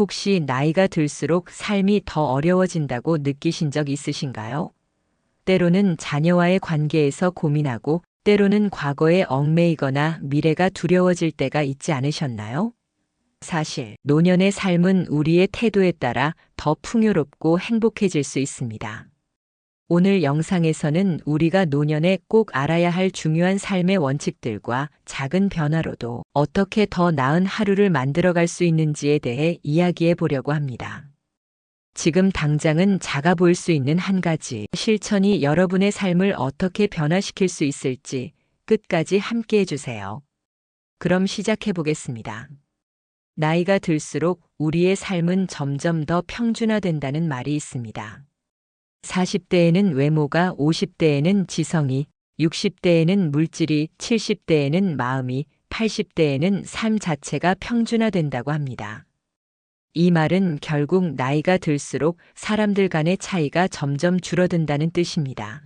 혹시 나이가 들수록 삶이 더 어려워진다고 느끼신 적 있으신가요? 때로는 자녀와의 관계에서 고민하고 때로는 과거에 얽매이거나 미래가 두려워질 때가 있지 않으셨나요? 사실, 노년의 삶은 우리의 태도에 따라 더 풍요롭고 행복해질 수 있습니다. 오늘 영상에서는 우리가 노년에 꼭 알아야 할 중요한 삶의 원칙들과 작은 변화로도 어떻게 더 나은 하루를 만들어갈 수 있는지에 대해 이야기해 보려고 합니다. 지금 당장은 작아 보일 수 있는 한 가지 실천이 여러분의 삶을 어떻게 변화시킬 수 있을지 끝까지 함께 해주세요. 그럼 시작해 보겠습니다. 나이가 들수록 우리의 삶은 점점 더 평준화된다는 말이 있습니다. 40대에는 외모가, 50대에는 지성이, 60대에는 물질이, 70대에는 마음이, 80대에는 삶 자체가 평준화된다고 합니다. 이 말은 결국 나이가 들수록 사람들 간의 차이가 점점 줄어든다는 뜻입니다.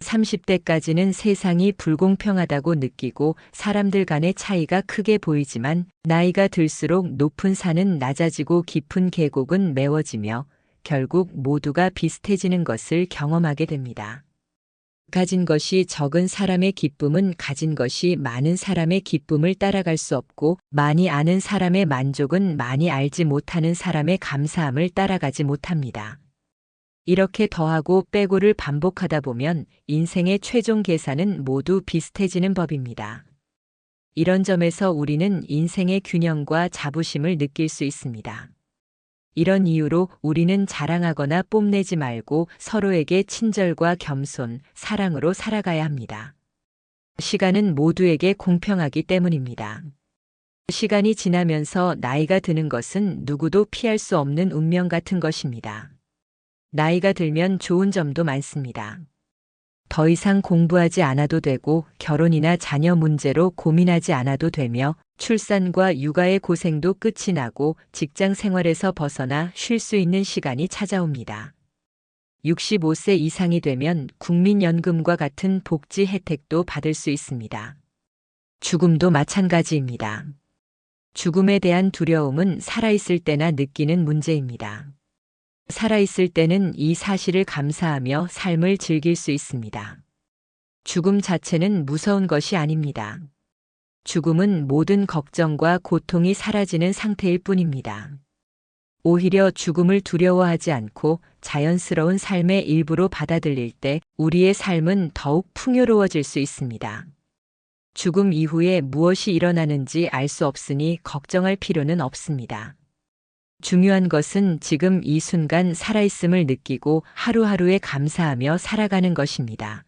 30대까지는 세상이 불공평하다고 느끼고 사람들 간의 차이가 크게 보이지만 나이가 들수록 높은 산은 낮아지고 깊은 계곡은 메워지며 결국 모두가 비슷해지는 것을 경험하게 됩니다. 가진 것이 적은 사람의 기쁨은 가진 것이 많은 사람의 기쁨을 따라갈 수 없고 많이 아는 사람의 만족은 많이 알지 못하는 사람의 감사함을 따라가지 못합니다. 이렇게 더하고 빼고를 반복하다 보면 인생의 최종 계산은 모두 비슷해지는 법입니다. 이런 점에서 우리는 인생의 균형과 자부심을 느낄 수 있습니다. 이런 이유로 우리는 자랑하거나 뽐내지 말고 서로에게 친절과 겸손, 사랑으로 살아가야 합니다. 시간은 모두에게 공평하기 때문입니다. 시간이 지나면서 나이가 드는 것은 누구도 피할 수 없는 운명 같은 것입니다. 나이가 들면 좋은 점도 많습니다. 더 이상 공부하지 않아도 되고 결혼이나 자녀 문제로 고민하지 않아도 되며 출산과 육아의 고생도 끝이 나고 직장 생활에서 벗어나 쉴 수 있는 시간이 찾아옵니다. 65세 이상이 되면 국민연금과 같은 복지 혜택도 받을 수 있습니다. 죽음도 마찬가지입니다. 죽음에 대한 두려움은 살아있을 때나 느끼는 문제입니다. 살아있을 때는 이 사실을 감사하며 삶을 즐길 수 있습니다. 죽음 자체는 무서운 것이 아닙니다. 죽음은 모든 걱정과 고통이 사라지는 상태일 뿐입니다. 오히려 죽음을 두려워하지 않고 자연스러운 삶의 일부로 받아들일 때 우리의 삶은 더욱 풍요로워질 수 있습니다. 죽음 이후에 무엇이 일어나는지 알 수 없으니 걱정할 필요는 없습니다. 중요한 것은 지금 이 순간 살아있음을 느끼고 하루하루에 감사하며 살아가는 것입니다.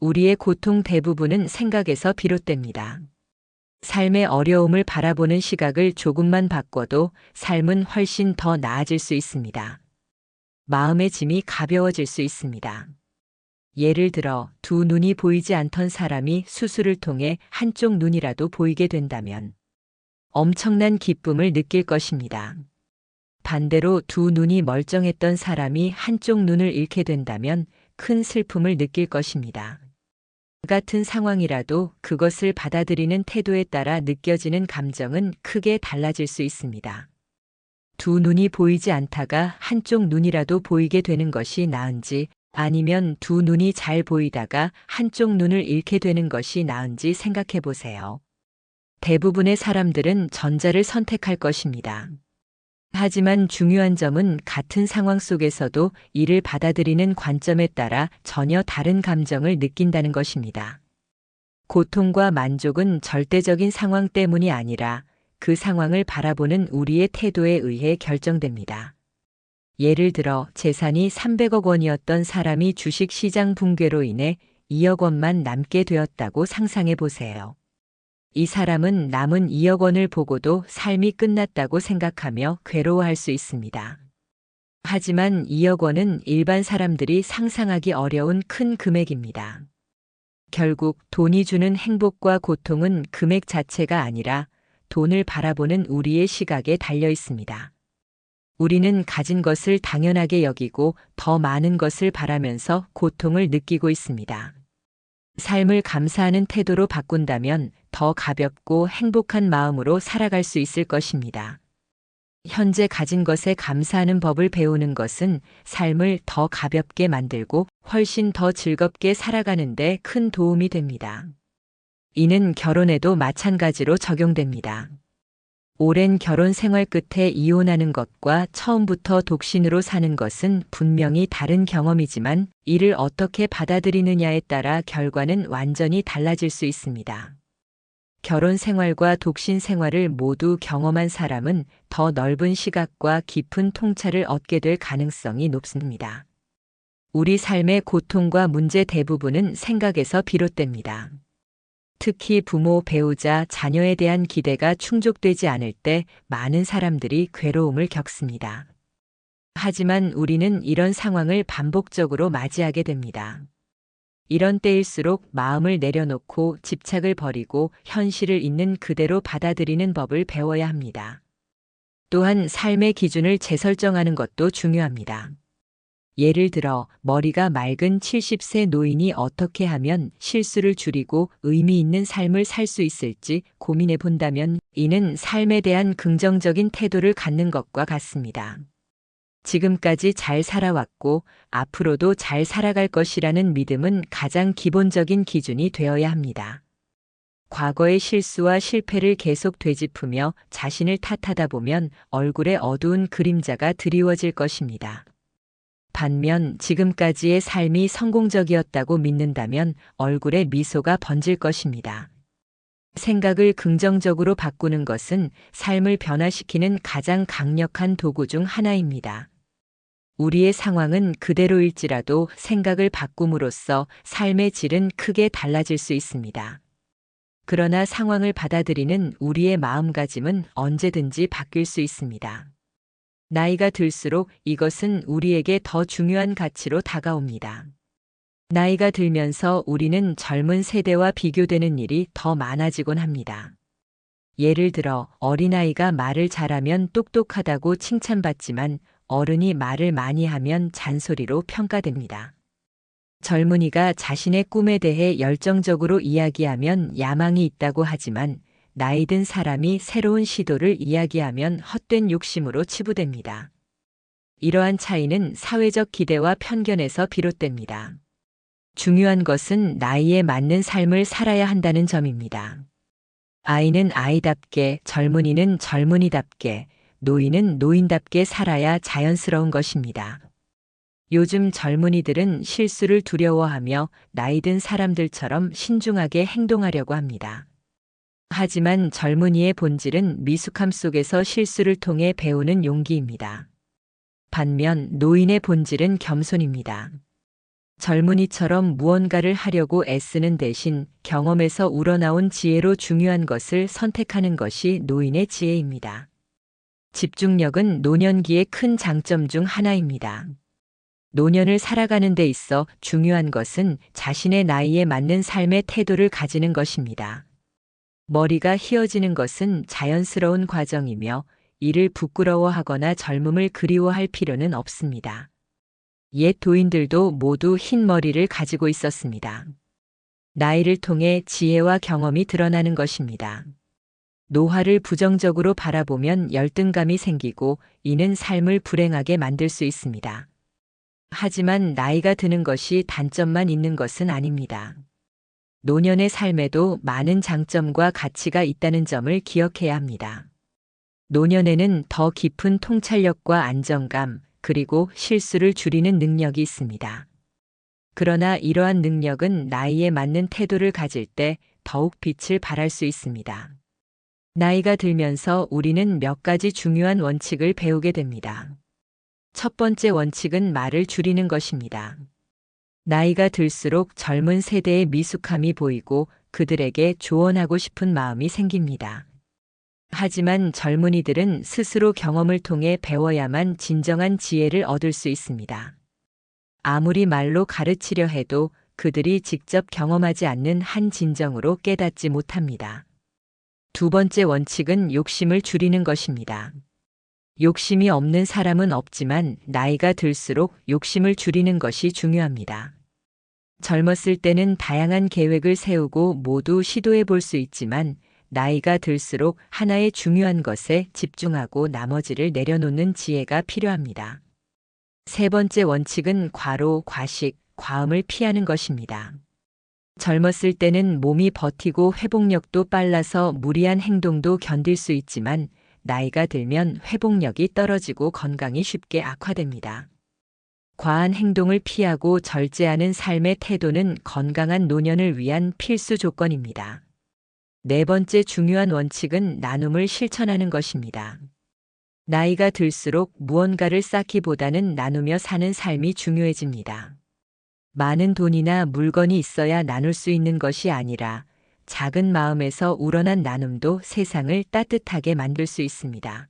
우리의 고통 대부분은 생각에서 비롯됩니다. 삶의 어려움을 바라보는 시각을 조금만 바꿔도 삶은 훨씬 더 나아질 수 있습니다. 마음의 짐이 가벼워질 수 있습니다. 예를 들어 두 눈이 보이지 않던 사람이 수술을 통해 한쪽 눈이라도 보이게 된다면 엄청난 기쁨을 느낄 것입니다. 반대로 두 눈이 멀쩡했던 사람이 한쪽 눈을 잃게 된다면 큰 슬픔을 느낄 것입니다. 같은 상황이라도 그것을 받아들이는 태도에 따라 느껴지는 감정은 크게 달라질 수 있습니다. 두 눈이 보이지 않다가 한쪽 눈이라도 보이게 되는 것이 나은지 아니면 두 눈이 잘 보이다가 한쪽 눈을 잃게 되는 것이 나은지 생각해 보세요. 대부분의 사람들은 전자를 선택할 것입니다. 하지만 중요한 점은 같은 상황 속에서도 이를 받아들이는 관점에 따라 전혀 다른 감정을 느낀다는 것입니다. 고통과 만족은 절대적인 상황 때문이 아니라 그 상황을 바라보는 우리의 태도에 의해 결정됩니다. 예를 들어 재산이 300억 원이었던 사람이 주식 시장 붕괴로 인해 2억 원만 남게 되었다고 상상해 보세요. 이 사람은 남은 2억 원을 보고도 삶이 끝났다고 생각하며 괴로워할 수 있습니다. 하지만 2억 원은 일반 사람들이 상상하기 어려운 큰 금액입니다. 결국 돈이 주는 행복과 고통은 금액 자체가 아니라 돈을 바라보는 우리의 시각에 달려 있습니다. 우리는 가진 것을 당연하게 여기고 더 많은 것을 바라면서 고통을 느끼고 있습니다. 삶을 감사하는 태도로 바꾼다면 더 가볍고 행복한 마음으로 살아갈 수 있을 것입니다. 현재 가진 것에 감사하는 법을 배우는 것은 삶을 더 가볍게 만들고 훨씬 더 즐겁게 살아가는데 큰 도움이 됩니다. 이는 결혼에도 마찬가지로 적용됩니다. 오랜 결혼 생활 끝에 이혼하는 것과 처음부터 독신으로 사는 것은 분명히 다른 경험이지만 이를 어떻게 받아들이느냐에 따라 결과는 완전히 달라질 수 있습니다. 결혼 생활과 독신 생활을 모두 경험한 사람은 더 넓은 시각과 깊은 통찰을 얻게 될 가능성이 높습니다. 우리 삶의 고통과 문제 대부분은 생각에서 비롯됩니다. 특히 부모, 배우자, 자녀에 대한 기대가 충족되지 않을 때 많은 사람들이 괴로움을 겪습니다. 하지만 우리는 이런 상황을 반복적으로 맞이하게 됩니다. 이런 때일수록 마음을 내려놓고 집착을 버리고 현실을 있는 그대로 받아들이는 법을 배워야 합니다. 또한 삶의 기준을 재설정하는 것도 중요합니다. 예를 들어 머리가 맑은 70세 노인이 어떻게 하면 실수를 줄이고 의미 있는 삶을 살 수 있을지 고민해 본다면 이는 삶에 대한 긍정적인 태도를 갖는 것과 같습니다. 지금까지 잘 살아왔고 앞으로도 잘 살아갈 것이라는 믿음은 가장 기본적인 기준이 되어야 합니다. 과거의 실수와 실패를 계속 되짚으며 자신을 탓하다 보면 얼굴에 어두운 그림자가 드리워질 것입니다. 반면 지금까지의 삶이 성공적이었다고 믿는다면 얼굴에 미소가 번질 것입니다. 생각을 긍정적으로 바꾸는 것은 삶을 변화시키는 가장 강력한 도구 중 하나입니다. 우리의 상황은 그대로일지라도 생각을 바꿈으로써 삶의 질은 크게 달라질 수 있습니다. 그러나 상황을 받아들이는 우리의 마음가짐은 언제든지 바뀔 수 있습니다. 나이가 들수록 이것은 우리에게 더 중요한 가치로 다가옵니다. 나이가 들면서 우리는 젊은 세대와 비교되는 일이 더 많아지곤 합니다. 예를 들어 어린아이가 말을 잘하면 똑똑하다고 칭찬받지만 어른이 말을 많이 하면 잔소리로 평가됩니다. 젊은이가 자신의 꿈에 대해 열정적으로 이야기하면 야망이 있다고 하지만 나이 든 사람이 새로운 시도를 이야기하면 헛된 욕심으로 치부됩니다. 이러한 차이는 사회적 기대와 편견에서 비롯됩니다. 중요한 것은 나이에 맞는 삶을 살아야 한다는 점입니다. 아이는 아이답게, 젊은이는 젊은이답게, 노인은 노인답게 살아야 자연스러운 것입니다. 요즘 젊은이들은 실수를 두려워하며 나이 든 사람들처럼 신중하게 행동하려고 합니다. 하지만 젊은이의 본질은 미숙함 속에서 실수를 통해 배우는 용기입니다. 반면 노인의 본질은 겸손입니다. 젊은이처럼 무언가를 하려고 애쓰는 대신 경험에서 우러나온 지혜로 중요한 것을 선택하는 것이 노인의 지혜입니다. 집중력은 노년기의 큰 장점 중 하나입니다. 노년을 살아가는 데 있어 중요한 것은 자신의 나이에 맞는 삶의 태도를 가지는 것입니다. 머리가 휘어지는 것은 자연스러운 과정이며 이를 부끄러워하거나 젊음을 그리워할 필요는 없습니다. 옛 도인들도 모두 흰 머리를 가지고 있었습니다. 나이를 통해 지혜와 경험이 드러나는 것입니다. 노화를 부정적으로 바라보면 열등감이 생기고 이는 삶을 불행하게 만들 수 있습니다. 하지만 나이가 드는 것이 단점만 있는 것은 아닙니다. 노년의 삶에도 많은 장점과 가치가 있다는 점을 기억해야 합니다. 노년에는 더 깊은 통찰력과 안정감, 그리고 실수를 줄이는 능력이 있습니다. 그러나 이러한 능력은 나이에 맞는 태도를 가질 때 더욱 빛을 발할 수 있습니다. 나이가 들면서 우리는 몇 가지 중요한 원칙을 배우게 됩니다. 첫 번째 원칙은 말을 줄이는 것입니다. 나이가 들수록 젊은 세대의 미숙함이 보이고 그들에게 조언하고 싶은 마음이 생깁니다. 하지만 젊은이들은 스스로 경험을 통해 배워야만 진정한 지혜를 얻을 수 있습니다. 아무리 말로 가르치려 해도 그들이 직접 경험하지 않는 한 진정으로 깨닫지 못합니다. 두 번째 원칙은 욕심을 줄이는 것입니다. 욕심이 없는 사람은 없지만 나이가 들수록 욕심을 줄이는 것이 중요합니다. 젊었을 때는 다양한 계획을 세우고 모두 시도해 볼 수 있지만 나이가 들수록 하나의 중요한 것에 집중하고 나머지를 내려놓는 지혜가 필요합니다. 세 번째 원칙은 과로, 과식, 과음을 피하는 것입니다. 젊었을 때는 몸이 버티고 회복력도 빨라서 무리한 행동도 견딜 수 있지만 나이가 들면 회복력이 떨어지고 건강이 쉽게 악화됩니다. 과한 행동을 피하고 절제하는 삶의 태도는 건강한 노년을 위한 필수 조건입니다. 네 번째 중요한 원칙은 나눔을 실천하는 것입니다. 나이가 들수록 무언가를 쌓기보다는 나누며 사는 삶이 중요해집니다. 많은 돈이나 물건이 있어야 나눌 수 있는 것이 아니라 작은 마음에서 우러난 나눔도 세상을 따뜻하게 만들 수 있습니다.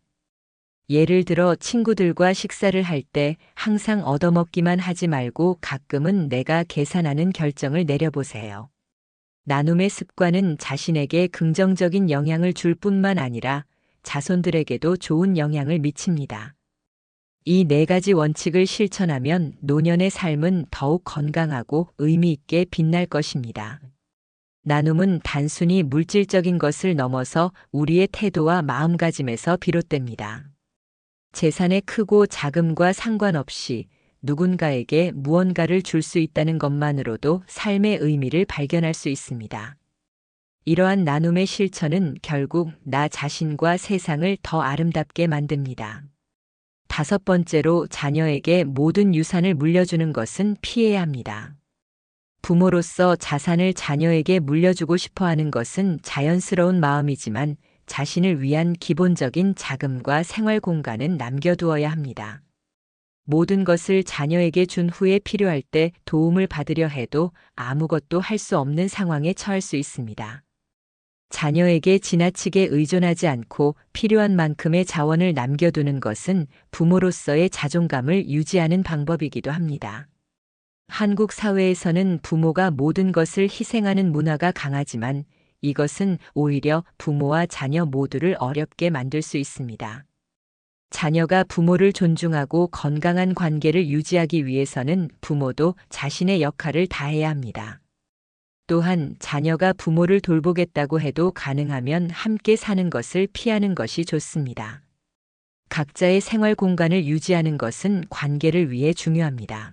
예를 들어 친구들과 식사를 할 때 항상 얻어먹기만 하지 말고 가끔은 내가 계산하는 결정을 내려보세요. 나눔의 습관은 자신에게 긍정적인 영향을 줄 뿐만 아니라 자손들에게도 좋은 영향을 미칩니다. 이 네 가지 원칙을 실천하면 노년의 삶은 더욱 건강하고 의미 있게 빛날 것입니다. 나눔은 단순히 물질적인 것을 넘어서 우리의 태도와 마음가짐에서 비롯됩니다. 재산의 크고 작음과 상관없이 누군가에게 무언가를 줄 수 있다는 것만으로도 삶의 의미를 발견할 수 있습니다. 이러한 나눔의 실천은 결국 나 자신과 세상을 더 아름답게 만듭니다. 다섯 번째로 자녀에게 모든 유산을 물려주는 것은 피해야 합니다. 부모로서 자산을 자녀에게 물려주고 싶어 하는 것은 자연스러운 마음이지만 자신을 위한 기본적인 자금과 생활 공간은 남겨두어야 합니다. 모든 것을 자녀에게 준 후에 필요할 때 도움을 받으려 해도 아무것도 할 수 없는 상황에 처할 수 있습니다. 자녀에게 지나치게 의존하지 않고 필요한 만큼의 자원을 남겨두는 것은 부모로서의 자존감을 유지하는 방법이기도 합니다. 한국 사회에서는 부모가 모든 것을 희생하는 문화가 강하지만 이것은 오히려 부모와 자녀 모두를 어렵게 만들 수 있습니다. 자녀가 부모를 존중하고 건강한 관계를 유지하기 위해서는 부모도 자신의 역할을 다해야 합니다. 또한 자녀가 부모를 돌보겠다고 해도 가능하면 함께 사는 것을 피하는 것이 좋습니다. 각자의 생활 공간을 유지하는 것은 관계를 위해 중요합니다.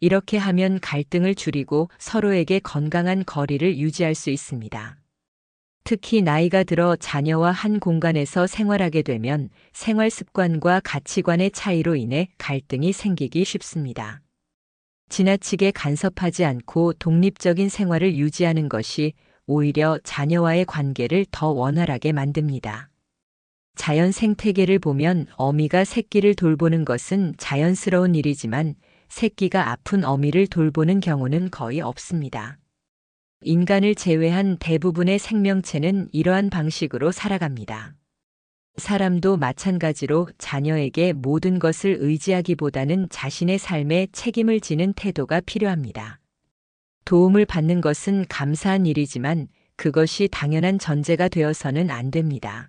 이렇게 하면 갈등을 줄이고 서로에게 건강한 거리를 유지할 수 있습니다. 특히 나이가 들어 자녀와 한 공간에서 생활하게 되면 생활 습관과 가치관의 차이로 인해 갈등이 생기기 쉽습니다. 지나치게 간섭하지 않고 독립적인 생활을 유지하는 것이 오히려 자녀와의 관계를 더 원활하게 만듭니다. 자연 생태계를 보면 어미가 새끼를 돌보는 것은 자연스러운 일이지만 새끼가 아픈 어미를 돌보는 경우는 거의 없습니다. 인간을 제외한 대부분의 생명체는 이러한 방식으로 살아갑니다. 사람도 마찬가지로 자녀에게 모든 것을 의지하기보다는 자신의 삶에 책임을 지는 태도가 필요합니다. 도움을 받는 것은 감사한 일이지만 그것이 당연한 전제가 되어서는 안 됩니다.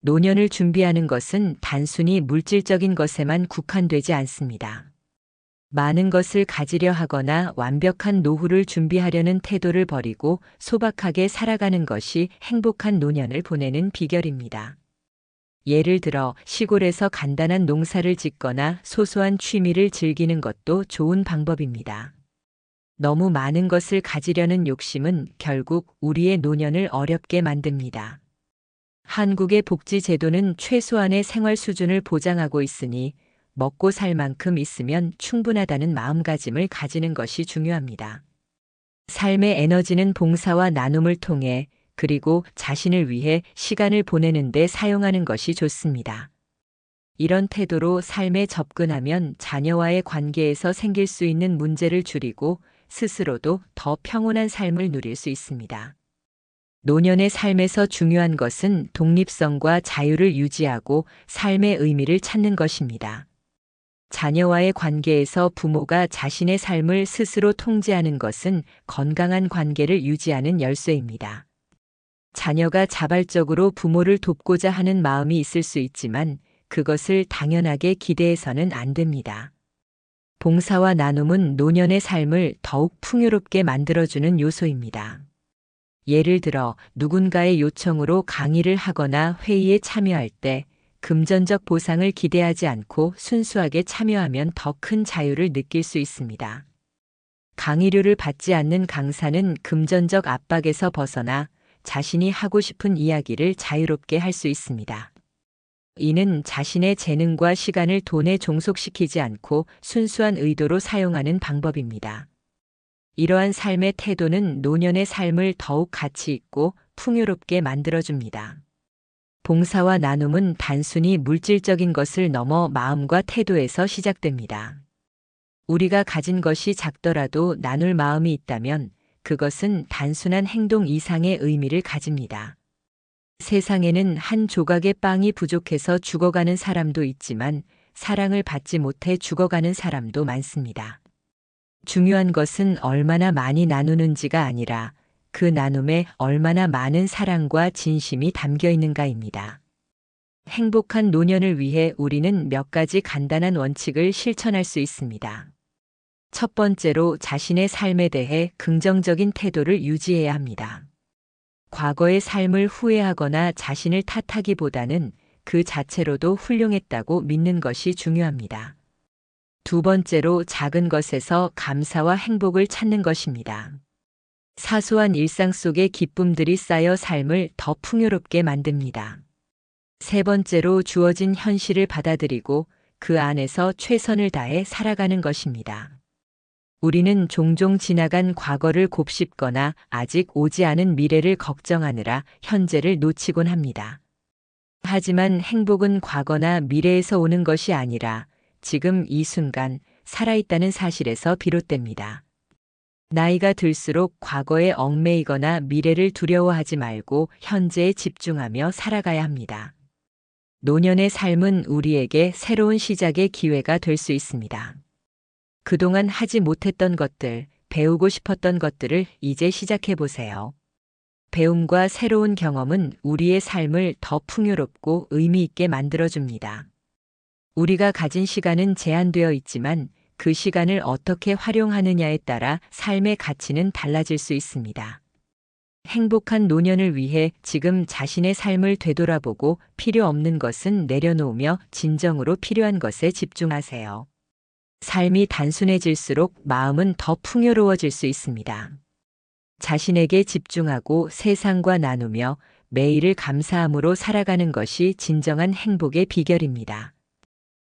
노년을 준비하는 것은 단순히 물질적인 것에만 국한되지 않습니다. 많은 것을 가지려 하거나 완벽한 노후를 준비하려는 태도를 버리고 소박하게 살아가는 것이 행복한 노년을 보내는 비결입니다. 예를 들어 시골에서 간단한 농사를 짓거나 소소한 취미를 즐기는 것도 좋은 방법입니다. 너무 많은 것을 가지려는 욕심은 결국 우리의 노년을 어렵게 만듭니다. 한국의 복지 제도는 최소한의 생활 수준을 보장하고 있으니 먹고 살 만큼 있으면 충분하다는 마음가짐을 가지는 것이 중요합니다. 삶의 에너지는 봉사와 나눔을 통해 그리고 자신을 위해 시간을 보내는 데 사용하는 것이 좋습니다. 이런 태도로 삶에 접근하면 자녀와의 관계에서 생길 수 있는 문제를 줄이고 스스로도 더 평온한 삶을 누릴 수 있습니다. 노년의 삶에서 중요한 것은 독립성과 자유를 유지하고 삶의 의미를 찾는 것입니다. 자녀와의 관계에서 부모가 자신의 삶을 스스로 통제하는 것은 건강한 관계를 유지하는 열쇠입니다. 자녀가 자발적으로 부모를 돕고자 하는 마음이 있을 수 있지만 그것을 당연하게 기대해서는 안 됩니다. 봉사와 나눔은 노년의 삶을 더욱 풍요롭게 만들어주는 요소입니다. 예를 들어 누군가의 요청으로 강의를 하거나 회의에 참여할 때 금전적 보상을 기대하지 않고 순수하게 참여하면 더 큰 자유를 느낄 수 있습니다. 강의료를 받지 않는 강사는 금전적 압박에서 벗어나 자신이 하고 싶은 이야기를 자유롭게 할 수 있습니다. 이는 자신의 재능과 시간을 돈에 종속시키지 않고 순수한 의도로 사용하는 방법입니다. 이러한 삶의 태도는 노년의 삶을 더욱 가치 있고 풍요롭게 만들어줍니다. 봉사와 나눔은 단순히 물질적인 것을 넘어 마음과 태도에서 시작됩니다. 우리가 가진 것이 작더라도 나눌 마음이 있다면 그것은 단순한 행동 이상의 의미를 가집니다. 세상에는 한 조각의 빵이 부족해서 죽어가는 사람도 있지만 사랑을 받지 못해 죽어가는 사람도 많습니다. 중요한 것은 얼마나 많이 나누는지가 아니라 그 나눔에 얼마나 많은 사랑과 진심이 담겨 있는가입니다. 행복한 노년을 위해 우리는 몇 가지 간단한 원칙을 실천할 수 있습니다. 첫 번째로 자신의 삶에 대해 긍정적인 태도를 유지해야 합니다. 과거의 삶을 후회하거나 자신을 탓하기보다는 그 자체로도 훌륭했다고 믿는 것이 중요합니다. 두 번째로 작은 것에서 감사와 행복을 찾는 것입니다. 사소한 일상 속의 기쁨들이 쌓여 삶을 더 풍요롭게 만듭니다. 세 번째로 주어진 현실을 받아들이고 그 안에서 최선을 다해 살아가는 것입니다. 우리는 종종 지나간 과거를 곱씹거나 아직 오지 않은 미래를 걱정하느라 현재를 놓치곤 합니다. 하지만 행복은 과거나 미래에서 오는 것이 아니라 지금 이 순간 살아있다는 사실에서 비롯됩니다. 나이가 들수록 과거에 얽매이거나 미래를 두려워하지 말고 현재에 집중하며 살아가야 합니다. 노년의 삶은 우리에게 새로운 시작의 기회가 될 수 있습니다. 그동안 하지 못했던 것들, 배우고 싶었던 것들을 이제 시작해 보세요. 배움과 새로운 경험은 우리의 삶을 더 풍요롭고 의미 있게 만들어줍니다. 우리가 가진 시간은 제한되어 있지만 그 시간을 어떻게 활용하느냐에 따라 삶의 가치는 달라질 수 있습니다. 행복한 노년을 위해 지금 자신의 삶을 되돌아보고 필요 없는 것은 내려놓으며 진정으로 필요한 것에 집중하세요. 삶이 단순해질수록 마음은 더 풍요로워질 수 있습니다. 자신에게 집중하고 세상과 나누며 매일을 감사함으로 살아가는 것이 진정한 행복의 비결입니다.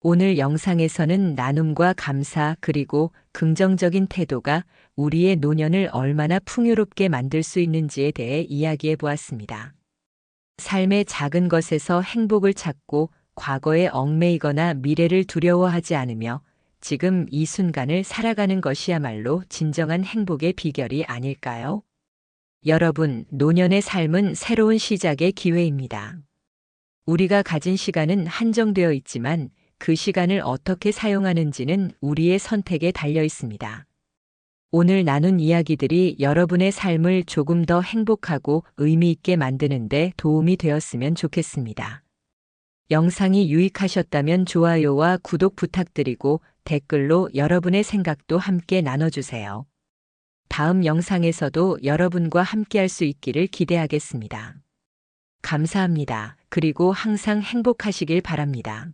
오늘 영상에서는 나눔과 감사 그리고 긍정적인 태도가 우리의 노년을 얼마나 풍요롭게 만들 수 있는지에 대해 이야기해 보았습니다. 삶의 작은 것에서 행복을 찾고 과거에 얽매이거나 미래를 두려워하지 않으며 지금 이 순간을 살아가는 것이야말로 진정한 행복의 비결이 아닐까요? 여러분, 노년의 삶은 새로운 시작의 기회입니다. 우리가 가진 시간은 한정되어 있지만 그 시간을 어떻게 사용하는지는 우리의 선택에 달려 있습니다. 오늘 나눈 이야기들이 여러분의 삶을 조금 더 행복하고 의미 있게 만드는데 도움이 되었으면 좋겠습니다. 영상이 유익하셨다면 좋아요와 구독 부탁드리고 댓글로 여러분의 생각도 함께 나눠주세요. 다음 영상에서도 여러분과 함께할 수 있기를 기대하겠습니다. 감사합니다. 그리고 항상 행복하시길 바랍니다.